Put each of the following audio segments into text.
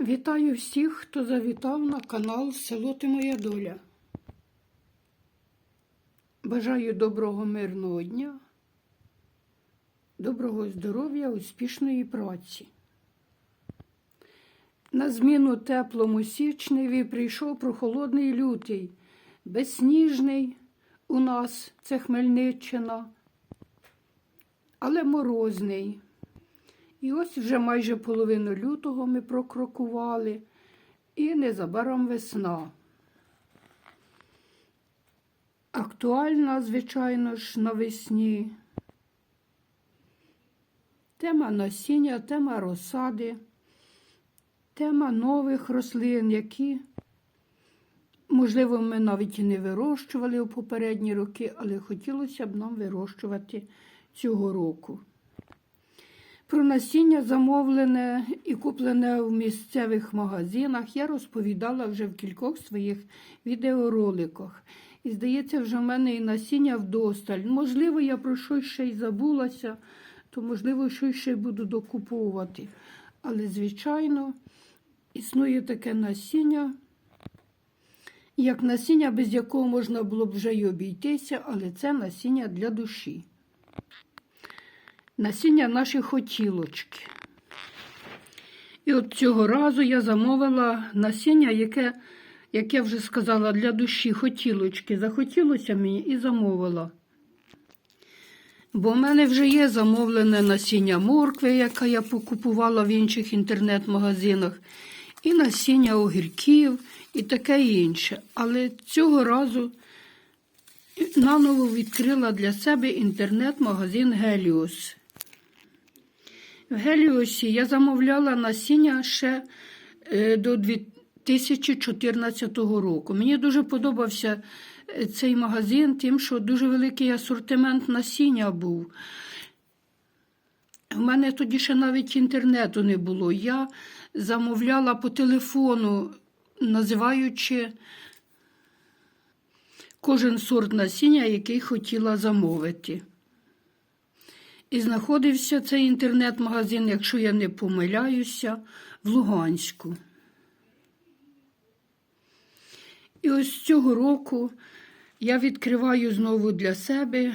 Вітаю всіх, хто завітав на канал Село Ти Моя Доля. Бажаю доброго мирного дня, доброго здоров'я, успішної праці. На зміну теплому січневі прийшов прохолодний лютий, безсніжний у нас це Хмельниччина, але морозний. І ось вже майже половину лютого ми прокрокували, і незабаром весна. Актуальна, звичайно ж, навесні. Тема насіння, тема розсади, тема нових рослин, які, можливо, ми навіть і не вирощували у попередні роки, але хотілося б нам вирощувати цього року. Про насіння замовлене і куплене в місцевих магазинах я розповідала вже в кількох своїх відеороликах. І, здається, вже в мене і насіння вдосталь. Можливо, я про щось ще й забулася, то, можливо, щось ще й буду докуповувати. Але, звичайно, існує таке насіння, як насіння, без якого можна було б вже й обійтися, але це насіння для душі насіння наші хотілочки. І от цього разу я замовила насіння, яке, як я вже сказала, для душі хотілочки. Захотілося мені і замовила. Бо в мене вже є замовлене насіння моркви, яке я покупувала в інших інтернет-магазинах, і насіння огірків, і таке інше. Але цього разу наново відкрила для себе інтернет-магазин Геліос. В Геліосі я замовляла насіння ще е, до 2014 року. Мені дуже подобався е, цей магазин, тим, що дуже великий асортимент насіння був. У мене тоді ще навіть інтернету не було. Я замовляла по телефону, називаючи кожен сорт насіння, який хотіла замовити. І знаходився цей інтернет-магазин, якщо я не помиляюся, в Луганську. І ось цього року я відкриваю знову для себе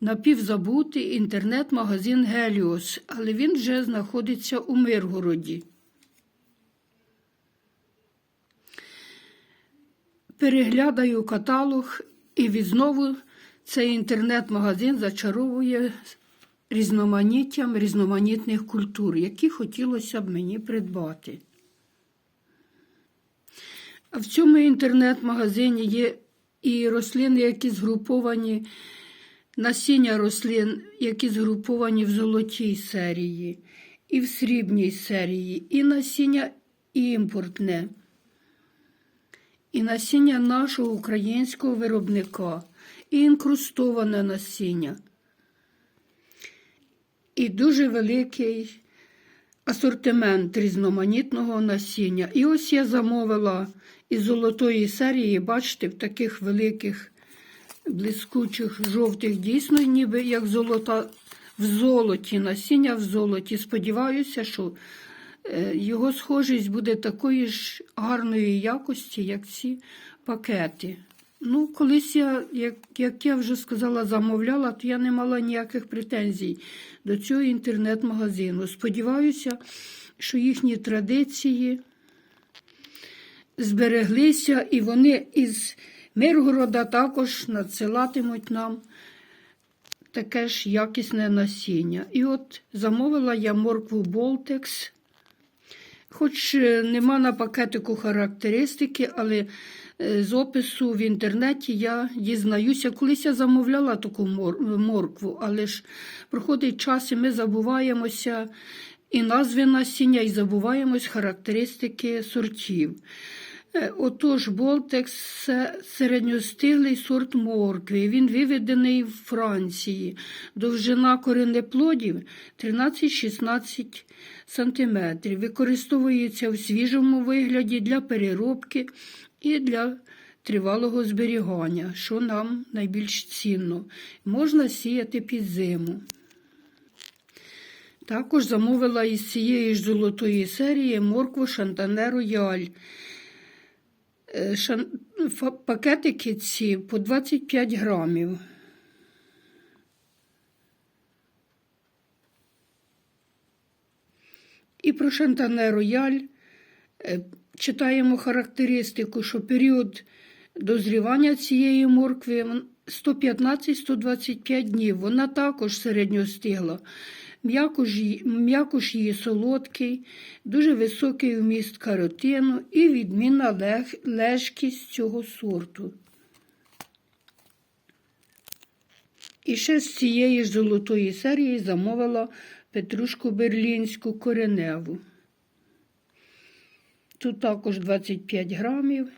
напівзабутий інтернет-магазин Геліос, але він вже знаходиться у Миргороді. Переглядаю каталог і від знову цей інтернет-магазин зачаровує різноманіттям різноманітних культур, які хотілося б мені придбати. А в цьому інтернет-магазині є і рослини, які згруповані, насіння рослин, які згруповані в золотій серії, і в срібній серії, і насіння імпортне, і насіння нашого українського виробника і інкрустоване насіння. І дуже великий асортимент різноманітного насіння. І ось я замовила із золотої серії, бачите, в таких великих, блискучих, жовтих, дійсно, ніби як золота в золоті, насіння в золоті. Сподіваюся, що е, його схожість буде такої ж гарної якості, як ці пакети. Ну, колись я, як, як я вже сказала, замовляла, то я не мала ніяких претензій до цього інтернет-магазину. Сподіваюся, що їхні традиції збереглися, і вони із Миргорода також надсилатимуть нам таке ж якісне насіння. І от замовила я моркву Болтекс. Хоч е, нема на пакетику характеристики, але з опису в інтернеті я дізнаюся, колись я замовляла таку моркву, але ж проходить час і ми забуваємося і назви насіння, і забуваємось характеристики сортів. Е, отож, Болтекс це середньостиглий сорт моркви. Він виведений в Франції. Довжина коренеплодів 13-16 см. Використовується в свіжому вигляді для переробки і для тривалого зберігання, що нам найбільш цінно. Можна сіяти під зиму. Також замовила із цієї ж золотої серії моркву Шантане Рояль. Е, шан- Пакетики ці по 25 грамів. І про Шантане Рояль е, читаємо характеристику, що період дозрівання цієї моркви 115-125 днів. Вона також середньостигла. М'якош її- солодкий, дуже високий вміст каротину і відмінна лежкість цього сорту. І ще з цієї ж золотої серії замовила петрушку берлінську кореневу. Тут також 25 грамів.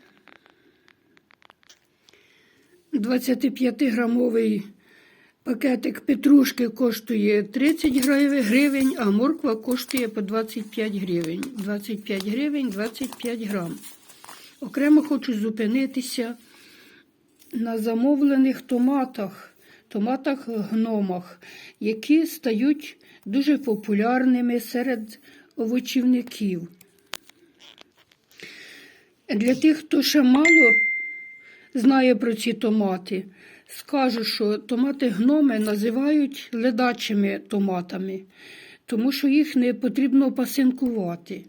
25-грамовий пакетик петрушки коштує 30 гривень- а морква коштує по 25 гривень. 25 гривень 25 грам. Окремо хочу зупинитися на замовлених томатах, томатах гномах, які стають дуже популярними серед овочівників. Для тих, хто ще мало знає про ці томати, скажу, що томати гноми називають ледачими томатами, тому що їх не потрібно пасинкувати.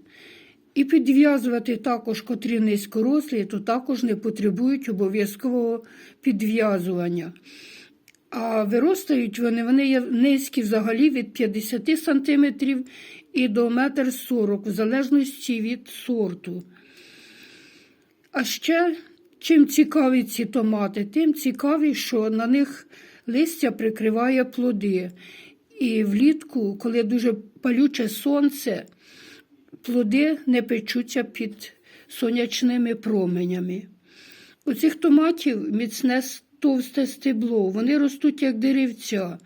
І підв'язувати також, котрі низькорослі, то також не потребують обов'язкового підв'язування. А виростають вони, вони є низькі взагалі від 50 см і до 1,40 м, в залежності від сорту. А ще чим цікаві ці томати, тим цікаві, що на них листя прикриває плоди. І влітку, коли дуже палюче сонце, плоди не печуться під сонячними променями. У цих томатів міцне товсте стебло, вони ростуть як деревця.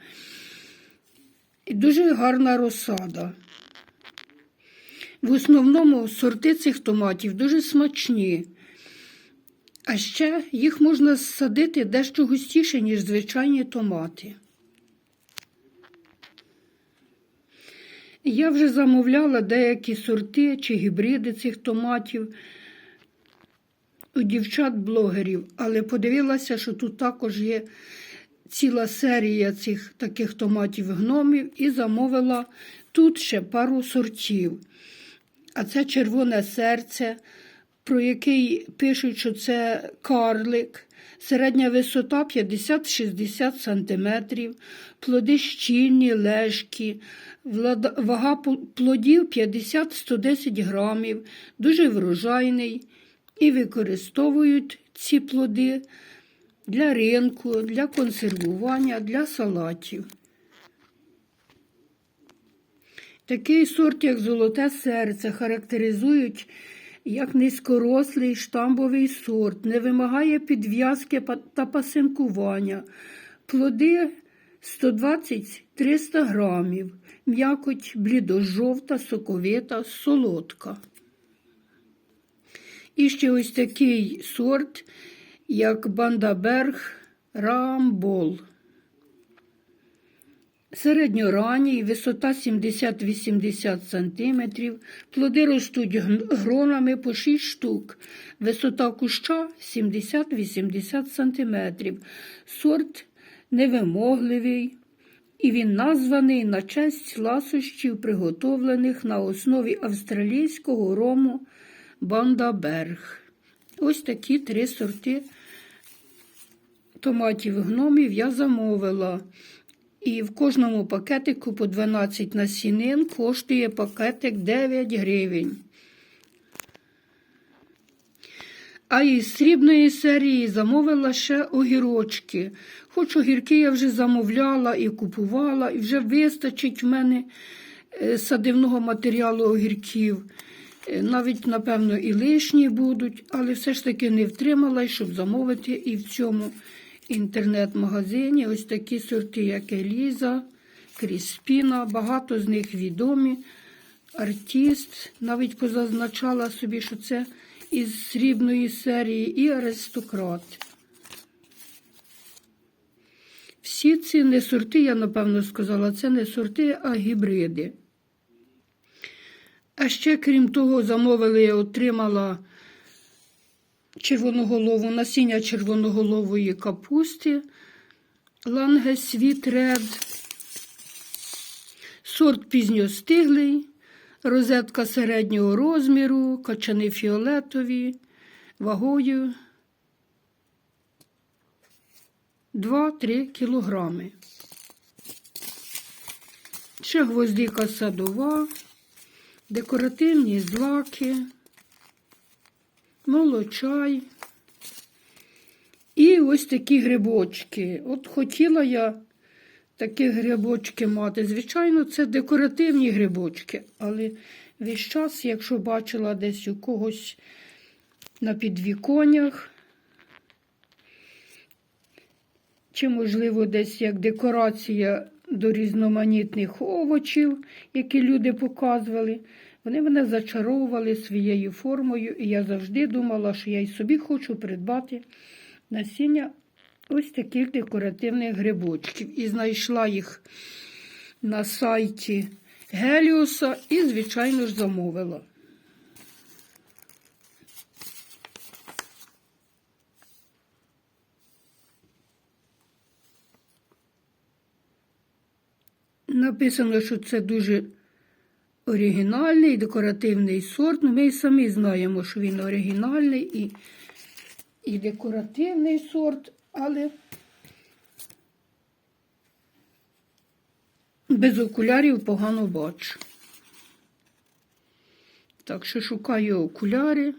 І дуже гарна розсада. В основному сорти цих томатів дуже смачні. А ще їх можна садити дещо густіше, ніж звичайні томати. Я вже замовляла деякі сорти чи гібриди цих томатів у дівчат-блогерів, але подивилася, що тут також є ціла серія цих таких томатів гномів і замовила тут ще пару сортів. А це червоне серце, про який пишуть, що це карлик. Середня висота 50-60 см, плоди щільні, лежкі, вага плодів 50-110 грамів, дуже врожайний. І використовують ці плоди для ринку, для консервування, для салатів. Такий сорт, як золоте серце, характеризують як низькорослий штамбовий сорт, не вимагає підв'язки та пасинкування. Плоди 120-300 грамів, м'якоть блідожовта, соковита, солодка. І ще ось такий сорт, як Бандаберг Рамбол. Середньоранній, висота 70-80 см, плоди ростуть гронами по 6 штук, висота куща 70-80 см. Сорт невимогливий, і він названий на честь ласощів, приготовлених на основі австралійського рому Бандаберг. Ось такі три сорти томатів гномів я замовила. І в кожному пакетику по 12 насінин коштує пакетик 9 гривень. А із срібної серії замовила ще огірочки. Хоч огірки я вже замовляла і купувала, і вже вистачить в мене е, садивного матеріалу огірків. Е, Навіть, напевно, і лишні будуть, але все ж таки не втрималась, щоб замовити і в цьому інтернет-магазині ось такі сорти, як Еліза, Кріспіна, багато з них відомі. Артист, навіть позазначала собі, що це із срібної серії, і аристократ. Всі ці не сорти, я напевно сказала, це не сорти, а гібриди. А ще, крім того, замовили, я отримала червоноголову насіння червоноголової капусти. Ланге Світ Ред. Сорт пізньостиглий, розетка середнього розміру, качани фіолетові, вагою 2-3 кілограми. Ще гвоздика садова, декоративні злаки, молочай. І ось такі грибочки. От хотіла я такі грибочки мати. Звичайно, це декоративні грибочки, але весь час, якщо бачила десь у когось на підвіконнях, чи, можливо, десь як декорація до різноманітних овочів, які люди показували, вони мене зачаровували своєю формою, і я завжди думала, що я й собі хочу придбати насіння ось таких декоративних грибочків. І знайшла їх на сайті Геліоса і, звичайно ж, замовила. Написано, що це дуже оригінальний декоративний сорт. Ну, ми і самі знаємо, що він оригінальний і, і декоративний сорт, але без окулярів погано бачу. Так що шукаю окуляри.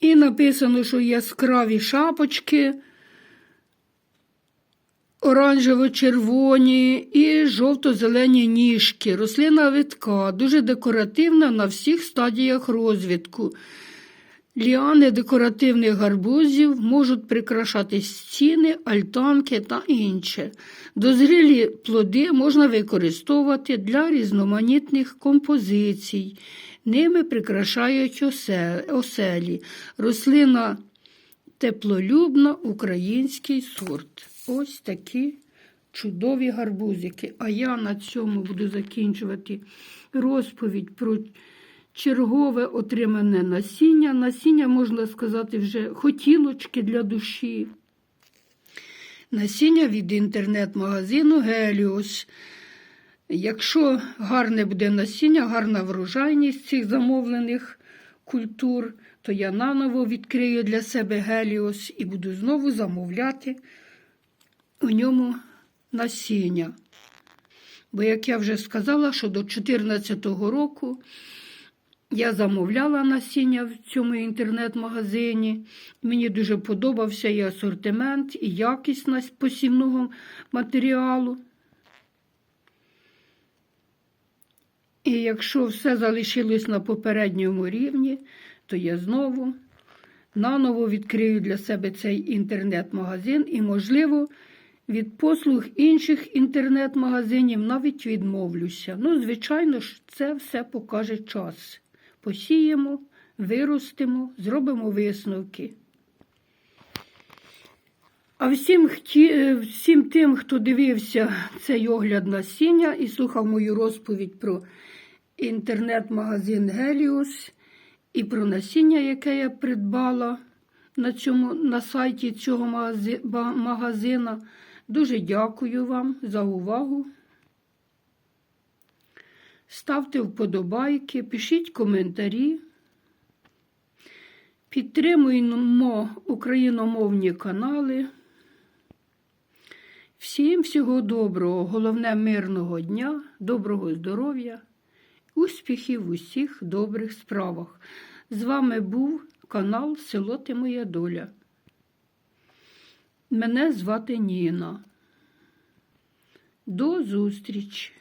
І написано, що яскраві шапочки оранжево-червоні і жовто-зелені ніжки. Рослина витка, дуже декоративна на всіх стадіях розвитку. Ліани декоративних гарбузів можуть прикрашати стіни, альтанки та інше. Дозрілі плоди можна використовувати для різноманітних композицій. Ними прикрашають оселі. Рослина теплолюбна, український сорт. Ось такі чудові гарбузики. А я на цьому буду закінчувати розповідь про чергове отримане насіння. Насіння, можна сказати, вже хотілочки для душі. Насіння від інтернет-магазину Геліос. Якщо гарне буде насіння, гарна врожайність цих замовлених культур, то я наново відкрию для себе Геліос і буду знову замовляти у ньому насіння. Бо, як я вже сказала, що до 2014 року я замовляла насіння в цьому інтернет-магазині. Мені дуже подобався і асортимент, і якість посівного матеріалу. І якщо все залишилось на попередньому рівні, то я знову наново відкрию для себе цей інтернет-магазин і, можливо, від послуг інших інтернет-магазинів навіть відмовлюся. Ну, звичайно ж, це все покаже час. Посіємо, виростимо, зробимо висновки. А всім, всім тим, хто дивився цей огляд насіння і слухав мою розповідь про інтернет-магазин Геліос і про насіння, яке я придбала на цьому, на сайті цього магазина, дуже дякую вам за увагу. Ставте вподобайки, пишіть коментарі. Підтримуємо україномовні канали. Всім всього доброго, головне мирного дня, доброго здоров'я, успіхів в усіх добрих справах. З вами був канал Село Ти Моя Доля. Мене звати Ніна. До зустрічі!